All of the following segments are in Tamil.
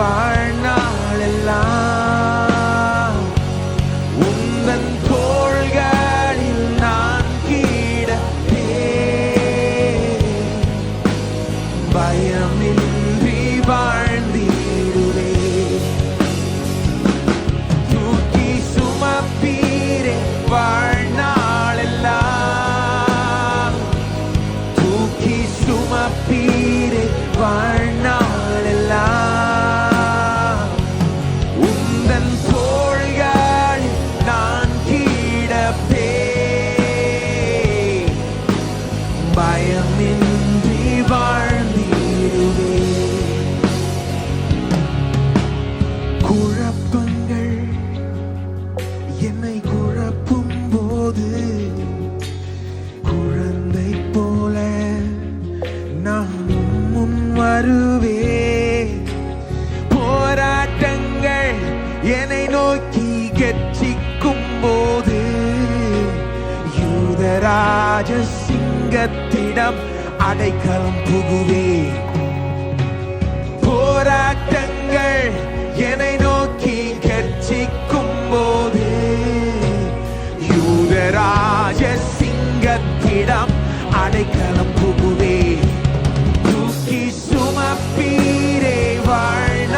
வாழ்நாளெல்லாம் உந்தன் தோள்களில் நான் கிடப்பேன். பயமின்றி வாழ்ந்திடுவே தூக்கி சுமப்பீரே வாழ்நாளெல்லாம். தூக்கி சுமப்பீரே வாழ்நாளெல்லாம் குழப்பங்கள் என்னை குழப்பும் போது குழந்தை போல நான் முன் வருவேன் போராட்டங்கள் என்னை நோக்கி கெச்சிக்கும் போது யூதராஜ சிங்கத்திடம் அடைக்கலம் புகுவேன். போராட்டங்கள் என்னை நோக்கி ராஜ சிங்கத்திடம் அடைக்கலம் புகுவே. தூக்கி சுமப்பீரே வாழ்நாளெல்லாம்.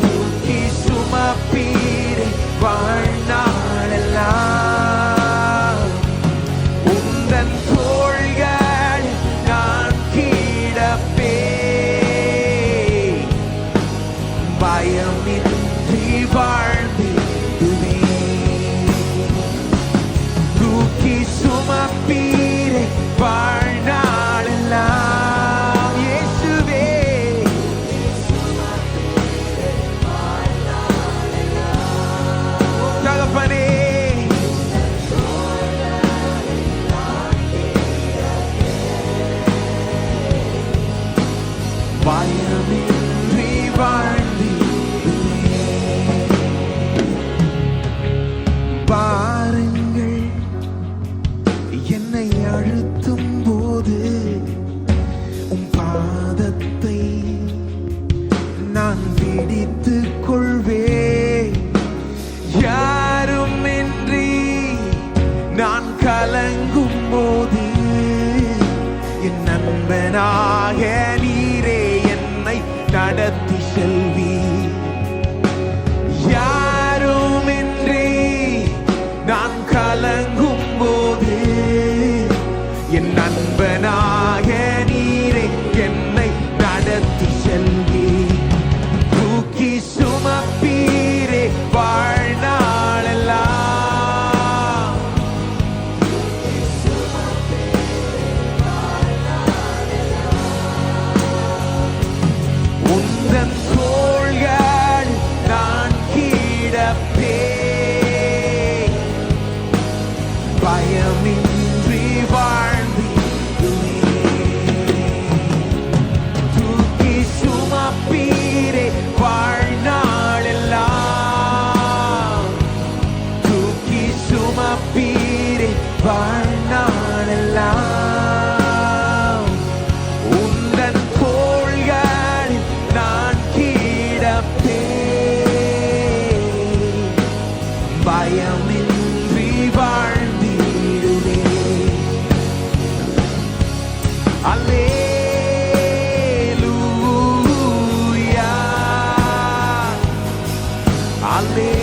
தூக்கி சுமப்பீரே வாழ்நாளெல்லாம். உந்தன் தோள்கள் நான் கிடப்பே. பயமின்றி வாழ் சுமப்பீரே பாதத்தை நான் பிடித்துக் கொள்வேன். யாரும் இன்றி நான் கலங்கும் போது என் நண்பனாக நீ I'll be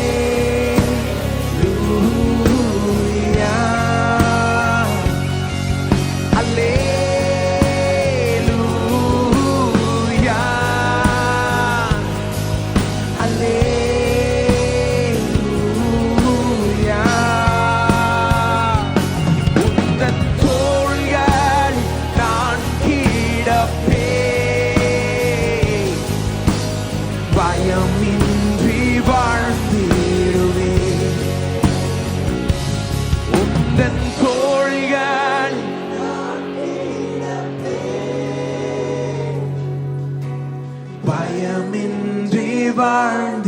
பயமின்றி வாழ்ந்திடுவே